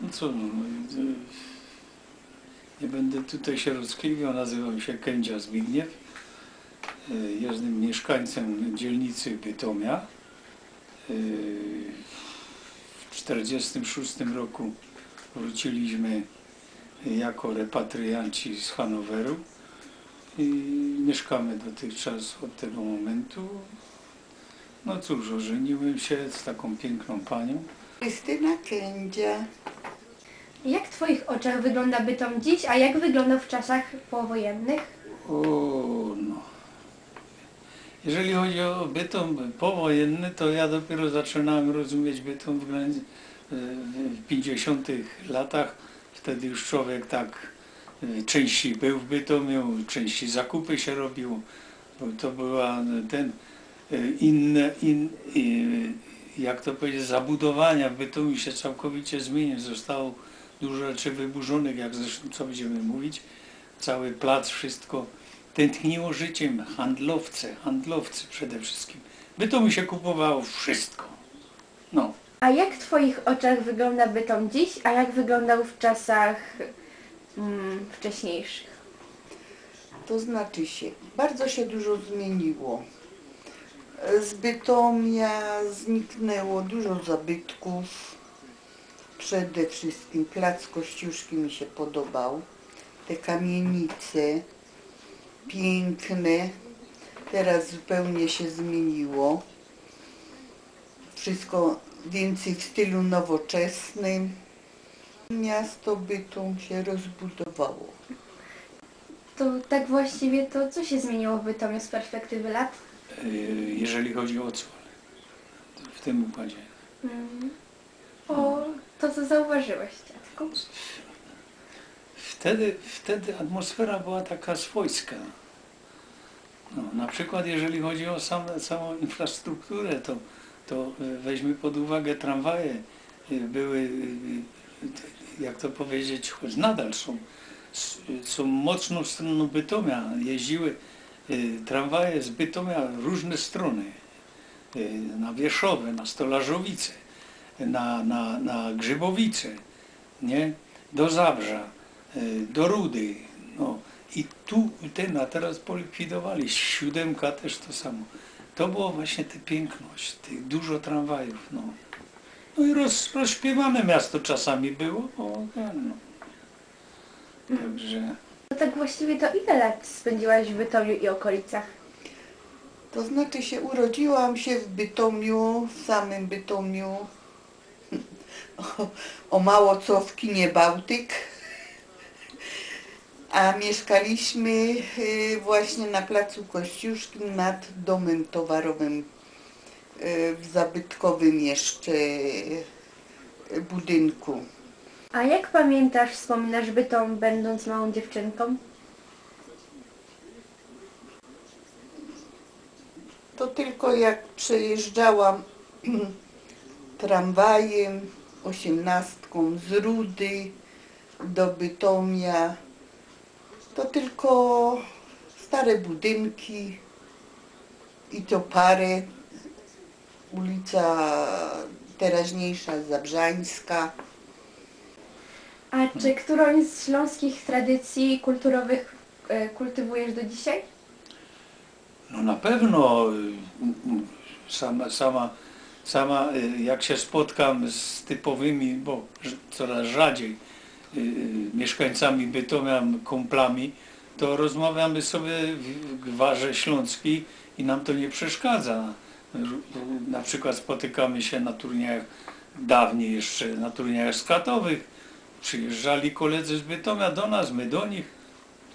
No co, no, no, y, nie będę tutaj się rozkliwiał, nazywam się Kędzia Zbigniew. Y, Jestem mieszkańcem dzielnicy Bytomia. Y, W 1946 roku wróciliśmy jako repatrianci z Hanoweru i mieszkamy dotychczas od tego momentu. No cóż, ożeniłem się z taką piękną panią. Krystyna Kędzia. Jak w Twoich oczach wygląda Bytom dziś, a jak wyglądał w czasach powojennych? O, no. Jeżeli chodzi o bytom powojenny, to ja dopiero zaczynałem rozumieć bytom względem w 50 latach. Wtedy już człowiek tak e, częściej był w Bytomiu, częściej zakupy się robiło, bo to była ten e, inne, in, e, jak to powiedzieć, zabudowania w Bytomiu się całkowicie zmieniły. Zostało dużo rzeczy wyburzonych, jak zresztą co będziemy mówić. Cały plac, wszystko tętniło życiem. Handlowce, handlowcy przede wszystkim. Bytomiu się kupowało wszystko. No. A jak w Twoich oczach wygląda Bytom dziś, a jak wyglądał w czasach mm, wcześniejszych? To znaczy się, bardzo się dużo zmieniło. Z Bytomia zniknęło dużo zabytków. Przede wszystkim plac Kościuszki mi się podobał. Te kamienice piękne. Teraz zupełnie się zmieniło. Wszystko więcej w stylu nowoczesnym. Miasto Bytom się rozbudowało. To tak właściwie to co się zmieniło w Bytomiu z perspektywy lat? E, jeżeli chodzi o odsłonę w tym układzie. Mm. O to, co zauważyłeś, dziadku. Wtedy, wtedy atmosfera była taka swojska. No, na przykład jeżeli chodzi o same, samą infrastrukturę, to, to e, weźmy pod uwagę tramwaje. e, Były, e, jak to powiedzieć, choć nadal są, są mocną stroną Bytomia. Jeździły tramwaje z Bytomia w różne strony. Na Wierzchowe, na Stolarzowice, na, na, na Grzybowice, nie? do Zabrza, e, do Rudy. No. I tu ten, a teraz polikwidowali. Siódemka też to samo. To było właśnie tę piękność, tych dużo tramwajów. No, no i roz, rozśpiewane miasto czasami było. O, no. Także To tak właściwie to ile lat spędziłaś w Bytomiu i okolicach? To znaczy się urodziłam się w Bytomiu, w samym Bytomiu, o, o mało co w kinie Bałtyk, a mieszkaliśmy y, właśnie na placu Kościuszkim nad domem towarowym y, w zabytkowym jeszcze budynku. A jak pamiętasz, wspominasz Bytom będąc małą dziewczynką? To tylko jak przejeżdżałam tramwajem, osiemnastką z Rudy do Bytomia, to tylko stare budynki i to parę. Ulica teraźniejsza Zabrzańska. A czy którąś z śląskich tradycji kulturowych e, kultywujesz do dzisiaj? No na pewno y, y, sama, sama, sama y, jak się spotkam z typowymi, bo coraz rzadziej y, y, mieszkańcami Bytomia, kumplami, to rozmawiamy sobie w gwarze śląskiej i nam to nie przeszkadza. Na przykład spotykamy się na turniejach, dawniej jeszcze na turniejach skatowych, przyjeżdżali koledzy z Bytomia do nas, my do nich,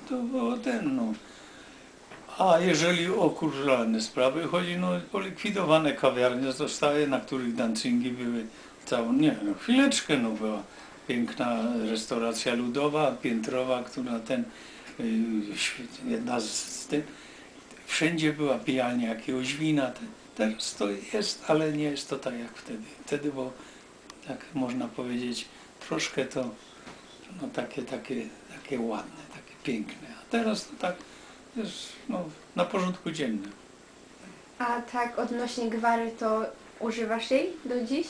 to było ten no. A jeżeli o kulturalne sprawy chodzi, no polikwidowane kawiarnie zostały, na których dancingi były całą, nie no chwileczkę, no była piękna restauracja ludowa, piętrowa, która ten, y, jedna z, tym, wszędzie była pijalnia jakiegoś wina, te, teraz to jest, ale nie jest to tak jak wtedy. Wtedy było, tak można powiedzieć, troszkę to, no takie, takie, takie ładne, takie piękne, a teraz to tak jest no, na porządku dziennym. A tak odnośnie gwary to używasz jej do dziś?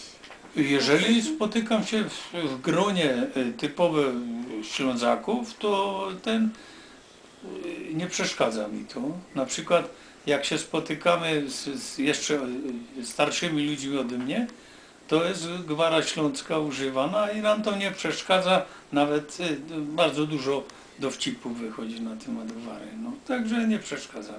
Jeżeli spotykam się w, w gronie y, typowe Ślązaków, to ten y, nie przeszkadza mi to. Na przykład jak się spotykamy z, z jeszcze y, starszymi ludźmi ode mnie, to jest gwara śląska używana i nam to nie przeszkadza, nawet y, bardzo dużo dowcipów wychodzi na temat gwary. No, także nie przeszkadza.